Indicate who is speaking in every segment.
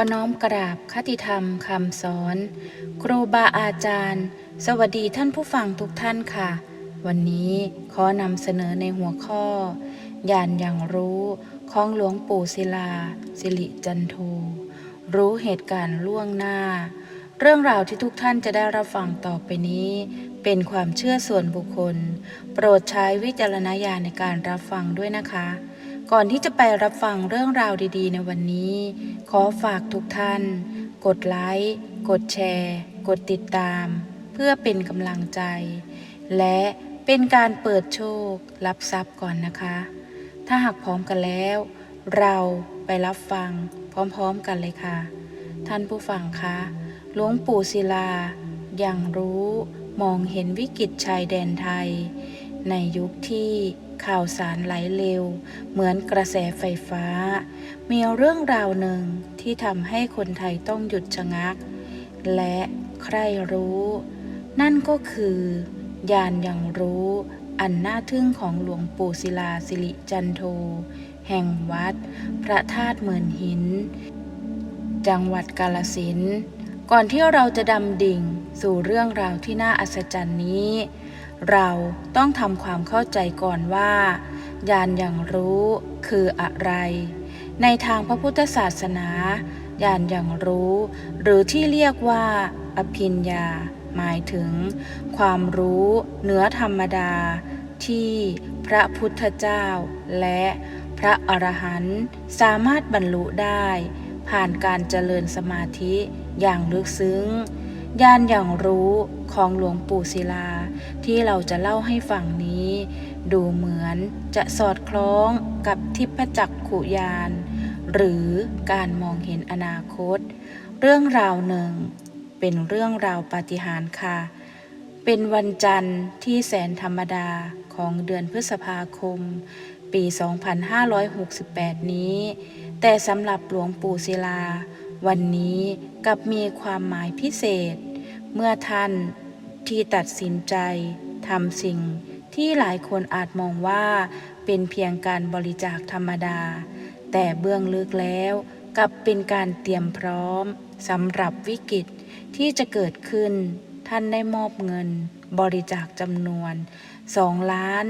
Speaker 1: อน้อมกราบคติธรรมคำสอน ครูบาอาจารย์ สวัสดีท่านผู้ฟังทุกท่านค่ะ วันนี้ขอนำเสนอในหัวข้อยานอย่างรู้ของหลวงปู่ศิลา สิริจันโทรู้เหตุการณ์ล่วงหน้า เรื่องราวที่ทุกท่านจะได้รับฟังต่อไปนี้ เป็นความเชื่อส่วนบุคคล โปรดใช้วิจารณญาณในการรับฟังด้วยนะคะ ก่อนที่จะไปรับฟังเรื่องราวดีๆ ในวันนี้ ขอฝากทุกท่าน กดไลค์ กดแชร์ กดติดตาม เพื่อเป็นกำลังใจ และเป็นการเปิดโชครับทรัพย์ก่อนนะคะ ถ้าหากพร้อมกันแล้ว เราไปรับฟังพร้อมๆกันเลยค่ะ ท่านผู้ฟังคะหลวงปู่ศิลา อย่างรู้มองเห็นวิกฤตชายแดนไทย ในยุคที่ ข่าวสารไหลเร็ว เหมือนกระแสไฟฟ้า มีเรื่องราวหนึ่งที่ทำให้คนไทยต้องหยุดชะงัก และใครรู้ นั่นก็คือ ยานอย่างรู้อันน่าทึ่งของหลวงปู่ศิลาสิริจันโท แห่งวัด พระธาตุเหมือนหิน จังหวัดกาลสินก่อนที่เราจะดำดิ่งสู่เรื่องราวที่น่าอัศจรรย์นี้ เราต้องทำความเข้าใจก่อนว่ายานอย่างรู้คืออะไร ในทางพระพุทธศาสนายานอย่างรู้ หรือที่เรียกว่า อภิญญา หมายถึง ความรู้เหนือธรรมดา ที่พระพุทธเจ้า และพระอรหันต์สามารถบรรลุได้ ผ่านการเจริญสมาธิอย่างลึกซึ้ง ญาณอย่างรู้ของหลวงปู่ศิลา ที่เราจะเล่าให้ฟังนี้ ดูเหมือนจะสอดคล้องกับทิพจักขุยานหรือการมองเห็นอนาคต เรื่องราวหนึ่ง เป็นเรื่องราวปาฏิหาริย์ค่ะ เป็นวันจันทร์ที่แสนธรรมดาของเดือนพฤษภาคม ปี 2568 นี้ แต่สำหรับหลวงปู่ศิลา วันนี้กับมีความหมายพิเศษ เมื่อท่านที่ตัดสินใจทำสิ่งที่หลายคนอาจมองว่าเป็นเพียงการบริจาคธรรมดา แต่เบื้องลึกแล้วกลับเป็นการเตรียมพร้อมสำหรับวิกฤตที่จะเกิดขึ้น ท่านได้มอบเงินบริจาคจำนวน2ล้าน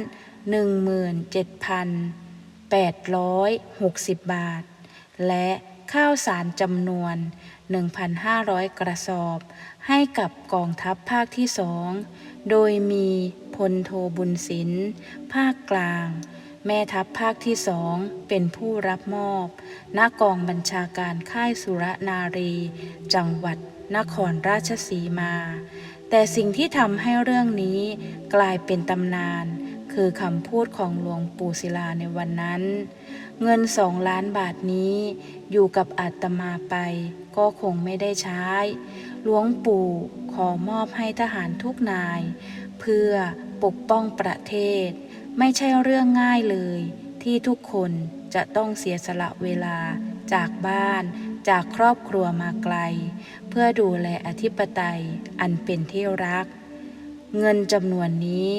Speaker 1: 17,860 บาท และข้าวสารจำนวน 1,500 กระสอบ ให้กับกองทัพภาคที่สอง โดยมีพลโทบุญศิลป์ภาคกลาง แม่ทัพภาคที่สองเป็นผู้รับมอบณกองบัญชาการค่ายสุรนารี จังหวัดนครราชสีมา แต่สิ่งที่ทำให้เรื่องนี้กลายเป็นตำนาน คือคำพูดของหลวงปู่ศิลาในวันนั้น เงินสองล้านบาทนี้อยู่กับอาตมาไปก็คงไม่ได้ใช้ หลวงปู่ขอมอบให้ทหารทุกนาย เพื่อปกป้องประเทศ ไม่ใช่เรื่องง่ายเลย ที่ทุกคนจะต้องเสียสละเวลาจากบ้าน จากครอบครัวมาไกล เพื่อดูแลอธิปไตยอันเป็นที่รัก เงินจำนวนนี้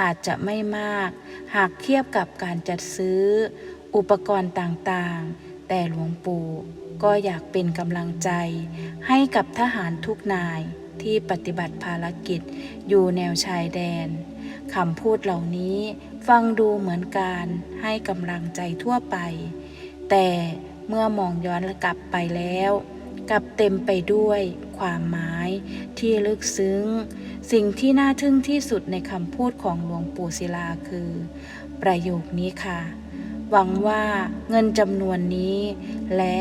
Speaker 1: อาจจะไม่มาก หากเทียบกับการจัดซื้อ อุปกรณ์ต่างๆ แต่หลวงปู่ ก็อยากเป็นกำลังใจ ให้กับทหารทุกนายที่ปฏิบัติภารกิจอยู่แนวชายแดนคำพูดเหล่านี้ฟังดูเหมือนการให้กำลังใจทั่วไป แต่เมื่อมองย้อนกลับไปแล้วกลับเต็มไปด้วยความหมายที่ลึกซึ้ง สิ่งที่น่าทึ่งที่สุดในคำพูดของหลวงปู่ศิลาคือ ประโยคนี้ค่ะ หวังว่าเงินจำนวนนี้และ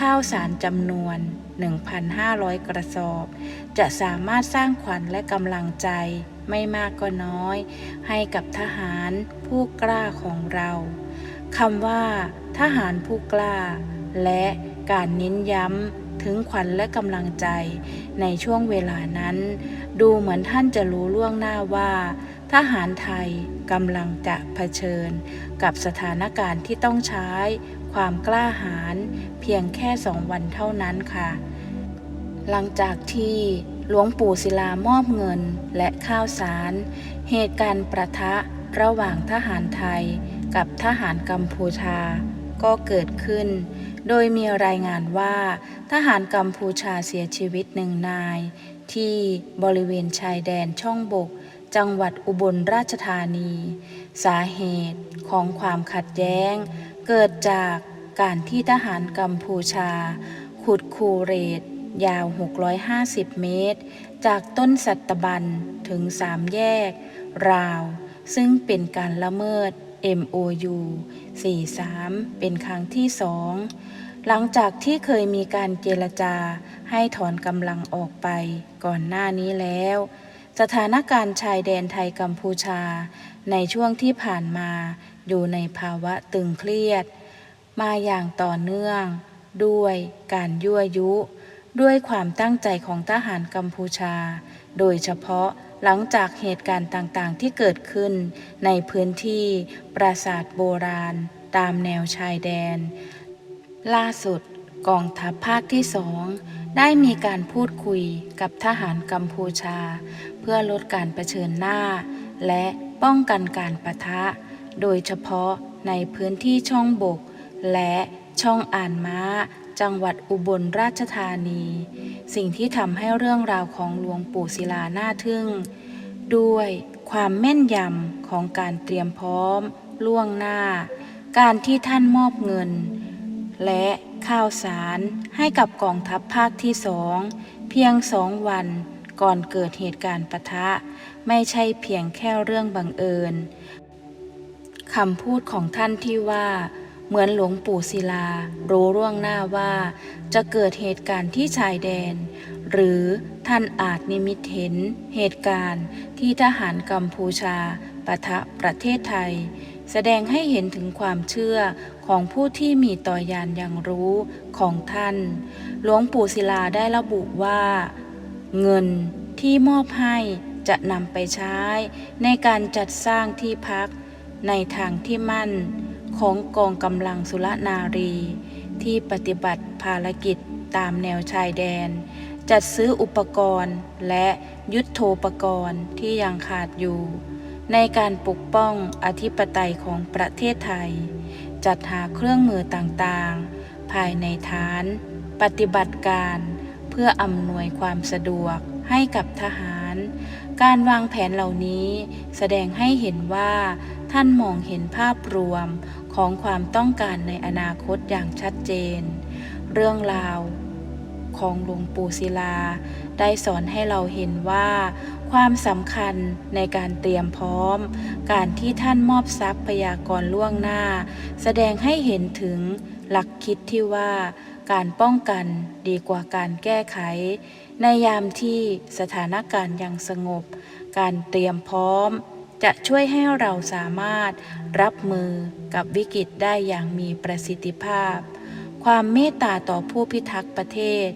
Speaker 1: ข้าวสารจำนวน 1,500 กระสอบ จะสามารถสร้างขวัญและกำลังใจไม่มากก็น้อย ให้กับทหารผู้กล้าของเราคำว่า ทหารผู้กล้า และการเน้นย้ำถึงขวัญและกำลังใจ ในช่วงเวลานั้น ดูเหมือนท่านจะรู้ล่วงหน้าว่า ทหารไทยกำลังจะเผชิญ กับสถานการณ์ที่ต้องใช้ ความกล้าหาญเพียงแค่สองวันเท่านั้นค่ะ หลังจากที่หลวงปู่ศิลามอบเงินและข้าวสาร เหตุการณ์ประทะระหว่างทหารไทยกับทหารกัมพูชา ก็เกิดขึ้น โดยมีรายงานว่า ทหารกัมพูชาเสียชีวิตหนึ่งนาย ที่บริเวณชายแดนช่องบก จังหวัดอุบลราชธานี สาเหตุของความขัดแย้ง เกิดจากการที่ทหารกัมพูชา ขุดคูเรต ยาว 650 เมตร จากต้นสัตบันถึงสามแยก ราว ซึ่งเป็นการละเมิด MOU 43 เป็นครั้งที่สองหลังจากที่เคยมีการเจรจาให้ถอนกำลังออกไปก่อนหน้านี้แล้ว สถานการณ์ชายแดนไทยกัมพูชาในช่วงที่ผ่านมา อยู่ในภาวะตึงเครียด มาอย่างต่อเนื่อง ด้วยการยั่วยุ ด้วยความตั้งใจของทหารกัมพูชา โดยเฉพาะหลังจากเหตุการณ์ต่างๆ ที่เกิดขึ้น ในพื้นที่ปราสาทโบราณ ตามแนวชายแดน ล่าสุดกองทัพภาคที่สองได้มีการพูดคุยกับทหารกัมพูชา เพื่อลดการเผชิญหน้า และป้องกันการประทะ โดยเฉพาะในพื้นที่ช่องบก และช่องอ่านม้า จังหวัดอุบลราชธานี สิ่งที่ทำให้เรื่องราวของหลวงปู่ศิลาน่าทึ่ง ด้วยความแม่นยำของการเตรียมพร้อม ล่วงหน้า การที่ท่านมอบเงิน และข้าวสารให้กับกองทัพภาคที่สองเพียงสองวันก่อนเกิดเหตุการณ์ปะทะ ไม่ใช่เพียงแค่เรื่องบังเอิญ คำพูดของท่านที่ว่าเหมือนหลวงปู่ศิลา รู้ร่วงหน้าว่า จะเกิดเหตุการณ์ที่ชายแดน หรือท่านอาจนิมิตเห็นเหตุการณ์ที่ทหารกัมพูชาปะทะประเทศไทย แสดงให้เห็นถึงความเชื่อของผู้ที่มีต่อยานอย่างรู้ของท่าน หลวงปู่ศิลาได้ระบุว่า เงินที่มอบให้จะนำไปใช้ในการจัดสร้างที่พัก ในทางที่มั่นของกองกำลังสุรนารี ที่ปฏิบัติภารกิจตามแนวชายแดน จัดซื้ออุปกรณ์และยุทโธปกรณ์ที่ยังขาดอยู่ ในการปกป้องอธิปไตยของประเทศไทย จัดหาเครื่องมือต่างๆ ภายในฐาน ปฏิบัติการเพื่ออำนวยความสะดวกให้กับทหาร การวางแผนเหล่านี้แสดงให้เห็นว่า ท่านมองเห็นภาพรวมของความต้องการในอนาคตอย่างชัดเจน เรื่องราวของหลวงปู่ศิลา ได้สอนให้เราเห็นว่า ความสำคัญในการเตรียมพร้อม การที่ท่านมอบทรัพยากรล่วงหน้า แสดงให้เห็นถึงหลักคิดที่ว่า การป้องกันดีกว่าการแก้ไข ในยามที่สถานการณ์ยังสงบ การเตรียมพร้อม จะช่วยให้เราสามารถรับมือกับวิกฤตได้อย่างมีประสิทธิภาพ ความเมตตาต่อผู้พิทักษ์ประเทศ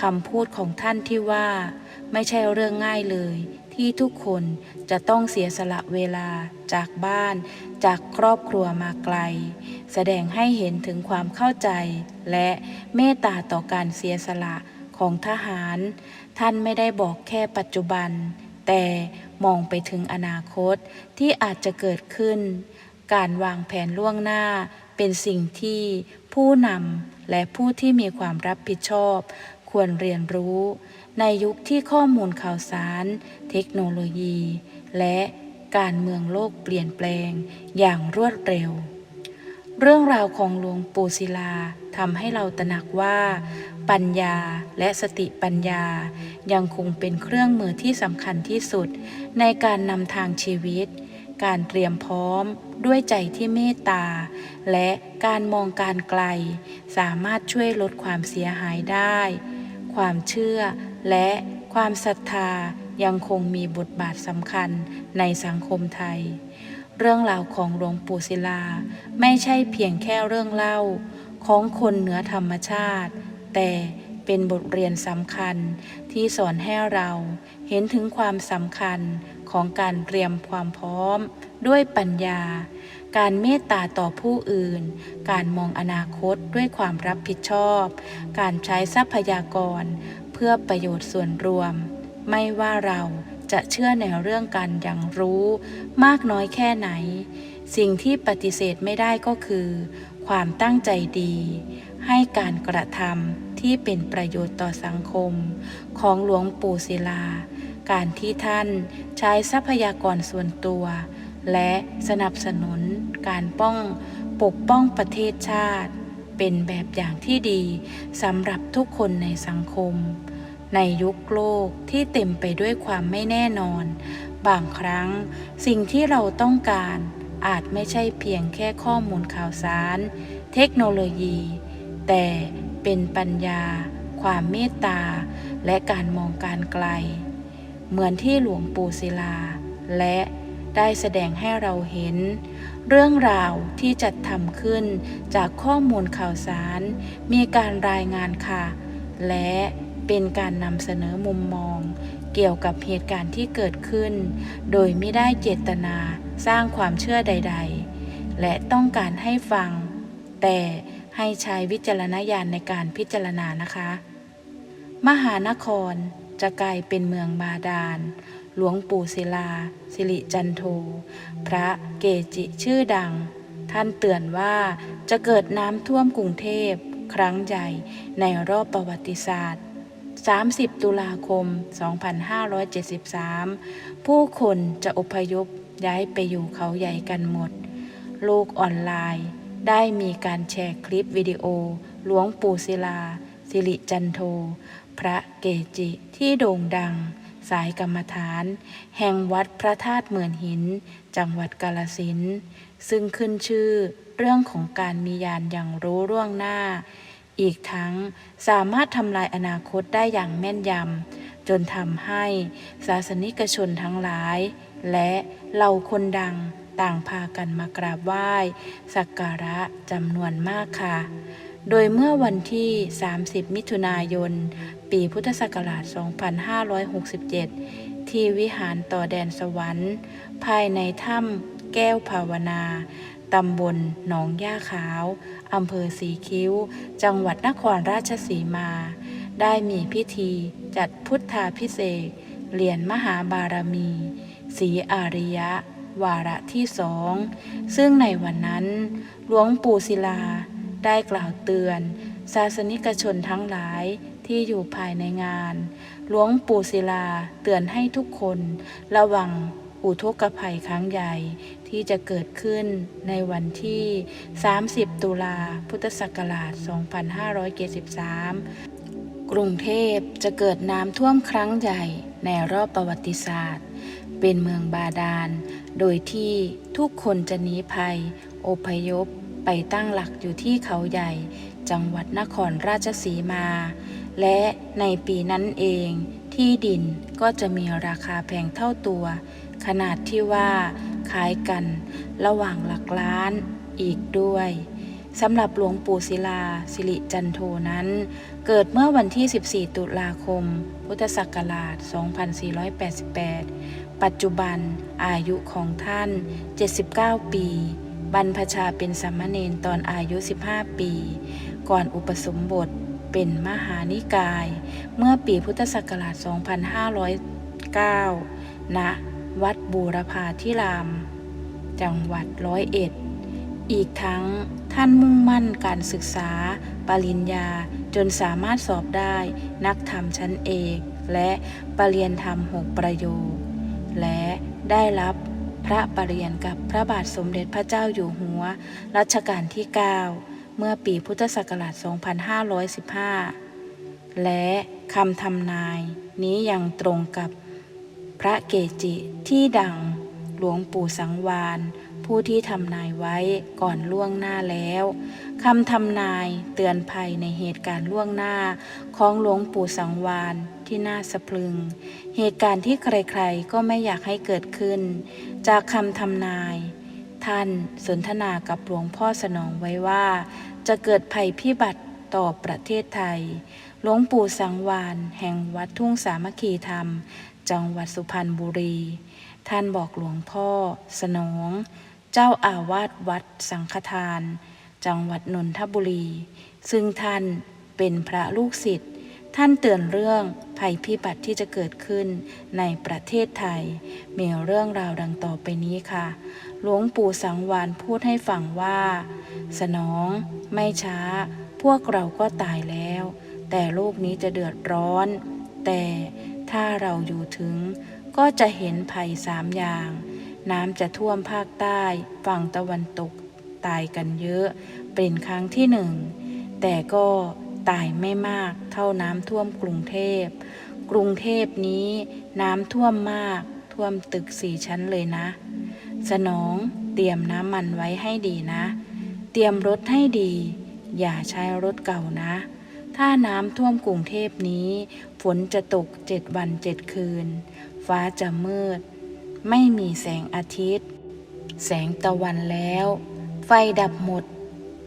Speaker 1: คำพูดของท่านที่ว่า ไม่ใช่เรื่องง่ายเลย ที่ทุกคนจะต้องเสียสละเวลาจากบ้าน จากครอบครัวมาไกล แสดงให้เห็นถึงความเข้าใจ และเมตตาต่อการเสียสละของทหาร ท่านไม่ได้บอกแค่ปัจจุบัน แต่ มองไปถึงอนาคตที่อาจจะเกิดขึ้น การวางแผนล่วงหน้าเป็นสิ่งที่ผู้นำและผู้ที่มีความรับผิดชอบ ควรเรียนรู้ ในยุคที่ข้อมูลข่าวสาร เทคโนโลยี และการเมืองโลกเปลี่ยนแปลงอย่างรวดเร็ว เรื่องราวของหลวงปู่ศิลาทำให้เราตระหนักว่า ปัญญาและสติปัญญา ยังคงเป็นเครื่องมือที่สำคัญที่สุด ในการนำทางชีวิต การเตรียมพร้อมด้วยใจที่เมตตา และการมองการไกล สามารถช่วยลดความเสียหายได้ ความเชื่อและความศรัทธายังคงมีบทบาทสำคัญในสังคมไทย เรื่องราวของหลวงปู่ศิลา ไม่ใช่เพียงแค่เรื่องเล่าของคนเหนือธรรมชาติ แต่เป็นบทเรียนสำคัญที่สอนให้เราเห็นถึงความสำคัญของการเตรียมความพร้อม ด้วยปัญญา การเมตตาต่อผู้อื่น การมองอนาคตด้วยความรับผิดชอบ การใช้ทรัพยากร เพื่อประโยชน์ส่วนรวม ไม่ว่าเราจะเชื่อในเรื่องการอย่างรู้ มากน้อยแค่ไหน สิ่งที่ปฏิเสธไม่ได้ก็คือ ความตั้งใจดี ให้การกระทำที่เป็นประโยชน์ต่อสังคม ของหลวงปู่ศิลา การที่ท่านใช้ทรัพยากรส่วนตัว และสนับสนุนการป้องปกป้องประเทศชาติ เป็นแบบอย่างที่ดีสำหรับทุกคนในสังคม ในยุคโลกที่เต็มไปด้วยความไม่แน่นอน บางครั้งสิ่งที่เราต้องการอาจไม่ใช่เพียงแค่ข้อมูลข่าวสาร เทคโนโลยี แต่เป็นปัญญา ความเมตตา และการมองการไกล เหมือนที่หลวงปู่ศิลา และได้แสดงให้เราเห็น เรื่องราวที่จัดทำขึ้นจากข้อมูลข่าวสาร มีการรายงานค่ะ และเป็นการนำเสนอมุมมอง เกี่ยวกับเหตุการณ์ที่เกิดขึ้น โดยไม่ได้เจตนาสร้างความเชื่อใด ๆ และต้องการให้ฟัง แต่ ให้ใช้วิจารณญาณในการพิจารณานะคะ มหานครจะกลายเป็นเมืองบาดาล หลวงปู่ศิลา สิริจันโท พระเกจิชื่อดัง ท่านเตือนว่าจะเกิดน้ำท่วมกรุงเทพครั้งใหญ่ในรอบประวัติศาสตร์ 30 ตุลาคม 2573 ผู้คนจะอพยพย้ายไปอยู่เขาใหญ่กันหมด โลกออนไลน์ ได้มีการแชร์คลิปวิดีโอ หลวงปู่ศิลา สิริจันโท พระเกจิที่โด่งดัง สายกรรมฐาน แห่งวัดพระธาตุเหมือนหิน จังหวัดกาลสินซึ่งขึ้นชื่อเรื่องของการมียานอย่างรู้ร่วงหน้า อีกทั้งสามารถทำลายอนาคตได้อย่างแม่นยำ จนทำให้ศาสนิกชนทั้งหลาย และเหล่าคนดัง ต่างพากันมากราบไหว้สักการะจำนวนมากค่ะ โดยเมื่อวันที่ 30 มิถุนายน ปีพุทธศักราช 2567 ที่วิหารต่อแดนสวรรค์ ภายในถ้ำแก้วภาวนาตำบลหนองย่าขาวอำเภอสีคิ้ว จังหวัดนครราชสีมา ได้มีพิธีจัดพุทธาพิเศษเหรียญมหาบารมี สีอาริยะ วาระที่สอง ซึ่งในวันนั้น หลวงปู่ศิลาได้กล่าวเตือน ศาสนิกชนทั้งหลายที่อยู่ภายในงาน หลวงปู่ศิลาเตือนให้ทุกคนระวังอุทกภัยครั้งใหญ่ที่จะเกิดขึ้นในวันที่ 30 ตุลาพุทธศักราช 2573 กรุงเทพจะเกิดน้ำท่วมครั้งใหญ่ในรอบประวัติศาสตร์ เป็นเมืองบาดาล โดยที่ทุกคนจะหนีภัย อพยพไปตั้งหลักอยู่ที่เขาใหญ่ จังหวัดนครราชสีมา และในปีนั้นเองที่ดินก็จะมีราคาแพงเท่าตัว ขนาดที่ว่าขายกันระหว่างหลักล้านอีกด้วยสำหรับหลวงปู่ศิลาสิริจันโทนั้น เกิดเมื่อวันที่ 14 ตุลาคม พุทธศักราช 2488 ปัจจุบันอายุของท่าน 79 ปี บรรพชาเป็นสามเณรตอนอายุ 15 ปี ก่อนอุปสมบทเป็นมหานิกาย เมื่อปีพุทธศักราช 2509 ณ วัดบูรพาธิราม จังหวัดร้อยเอ็ด อีกทั้งท่านมุ่งมั่นการศึกษา ปริญญาจนสามารถสอบได้นักธรรมชั้นเอก และปรริญญาธรรมหกประโยค และได้รับพระปรริญญากับพระบาทสมเด็จพระเจ้าอยู่หัว รัชกาลที่ 9 เมื่อปีพุทธศักราช 2515 และคำทำนายนี้ยังตรงกับพระเกจิที่ดังหลวงปู่สังวานผู้ที่ทำนายไว้ก่อนล่วงหน้าแล้วคำทำนายเตือนภัยในเหตุการณ์ล่วงหน้าของหลวงปู่สังวาน ที่น่าสะพรึง เหตุการณ์ที่ใครๆ ก็ไม่อยากให้เกิดขึ้น จากคำทำนาย ท่านสนทนากับหลวงพ่อสนองไว้ว่า จะเกิดภัยพิบัติต่อประเทศไทย หลวงปู่สังวานแห่งวัดทุ่งสามัคคีธรรม จังหวัดสุพรรณบุรี ท่านบอกหลวงพ่อ สนอง เจ้าอาวาสวัดสังฆทาน จังหวัดนนทบุรี ซึ่งท่านเป็นพระลูกศิษย์ ท่านเตือนเรื่องภัยพิบัติที่จะเกิดขึ้นในประเทศไทย มีเรื่องราวดังต่อไปนี้ค่ะ หลวงปู่สังวานพูดให้ฟังว่า สนองไม่ช้า พวกเราก็ตายแล้ว แต่โลกนี้จะเดือดร้อน แต่ถ้าเราอยู่ถึง ก็จะเห็นภัยสามอย่าง น้ำจะท่วมภาคใต้ ฝั่งตะวันตก ตายกันเยอะ เป็นครั้งที่หนึ่ง แต่ก็ ตายไม่มากเท่าน้ำท่วมกรุงเทพ กรุงเทพนี้น้ำท่วมมากท่วมตึกสี่ชั้นเลยนะ สนองเตรียมน้ำมันไว้ให้ดีนะ เตรียมรถให้ดี อย่าใช้รถเก่านะ ถ้าน้ำท่วมกรุงเทพนี้ ฝนจะตกเจ็ดวันเจ็ดคืน ฟ้าจะมืด ไม่มีแสงอาทิตย์ แสงตะวันแล้ว ไฟดับหมด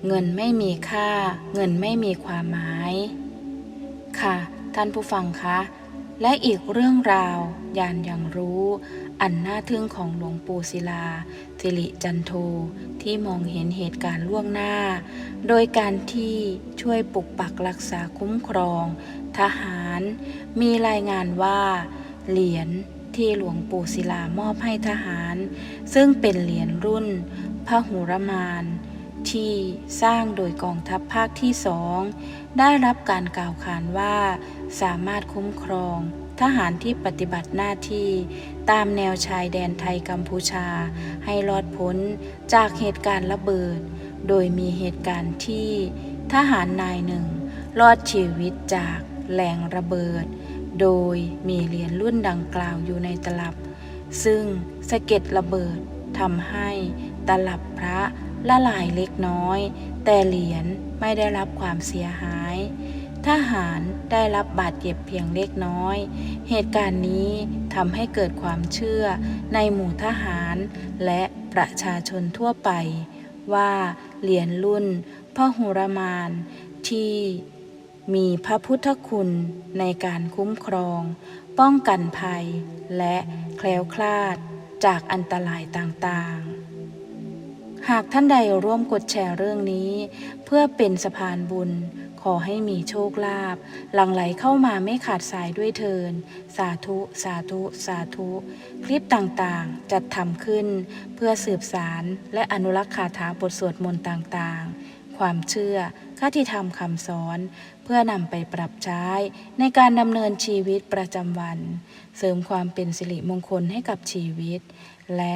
Speaker 1: เงินไม่มีค่า เงินไม่มีความหมาย ค่ะ ท่านผู้ฟังคะ และอีกเรื่องราวยานย่างรู้ อันน่าทึ่งของหลวงปู่ศิลา สิริจันโทที่มองเห็นเหตุการณ์ล่วงหน้า โดยการที่ช่วยปกปักรักษาคุ้มครอง ทหาร มีรายงานว่า เหรียญที่หลวงปู่ศิลามอบให้ทหาร ซึ่งเป็นเหรียญรุ่นพระหุรมาน ที่สร้างโดยกองทัพภาคที่สองได้รับการกล่าวขานว่า สามารถคุ้มครอง ทหารที่ปฏิบัติหน้าที่ตามแนวชายแดนไทยกัมพูชา ให้รอดพ้นจากเหตุการณ์ระเบิด โดยมีเหตุการณ์ที่ทหารนายหนึ่ง รอดชีวิตจากแรงระเบิด โดยมีเหรียญรุ่นดังกล่าวอยู่ในตลับ ซึ่งสะเก็ดระเบิดทำให้ตลับพระ ละลายเล็กน้อย แต่เหรียญไม่ได้รับความเสียหาย ทหารได้รับบาดเจ็บเพียงเล็กน้อย เหตุการณ์นี้ทำให้เกิดความเชื่อในหมู่ทหารและประชาชนทั่วไป ว่าเหรียญรุ่นพหุรมานที่มีพระพุทธคุณในการคุ้มครอง ป้องกันภัย และแคล้วคลาดจากอันตรายต่างๆ หากท่านใดร่วมกดแชร์เรื่องนี้ เพื่อเป็นสะพานบุญ ขอให้มีโชคลาภหลั่งไหลเข้ามาไม่ขาดสายด้วยเทิน สาธุ สาธุ สาธุ คลิปต่างๆ จัดทำขึ้น เพื่อสืบสารและอนุรักษ์คาถาบทสวดมนต์ต่างๆ ความเชื่อคติธรรมคำสอน เพื่อนำไปปรับใช้ในการดำเนินชีวิตประจำวัน เสริมความเป็นสิริมงคลให้กับชีวิต และ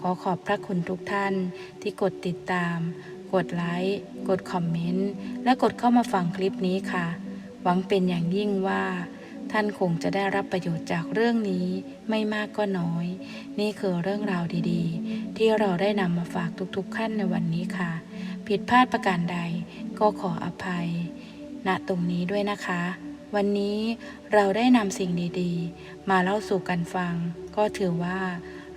Speaker 1: ขอขอบพระคุณทุกท่านที่กดติดตาม กดไลค์ กดคอมเมนต์ และกดเข้ามาฟังคลิปนี้ค่ะ หวังเป็นอย่างยิ่งว่า ท่านคงจะได้รับประโยชน์จากเรื่องนี้ไม่มากก็น้อย นี่คือเรื่องราวดีๆ ที่เราได้นำมาฝากทุกๆขั้นในวันนี้ค่ะ ผิดพลาดประการใดก็ขออภัย ณ ตรงนี้ด้วยนะคะ วันนี้เราได้นำสิ่งดีๆ มาเล่าสู่กันฟัง ก็ถือว่า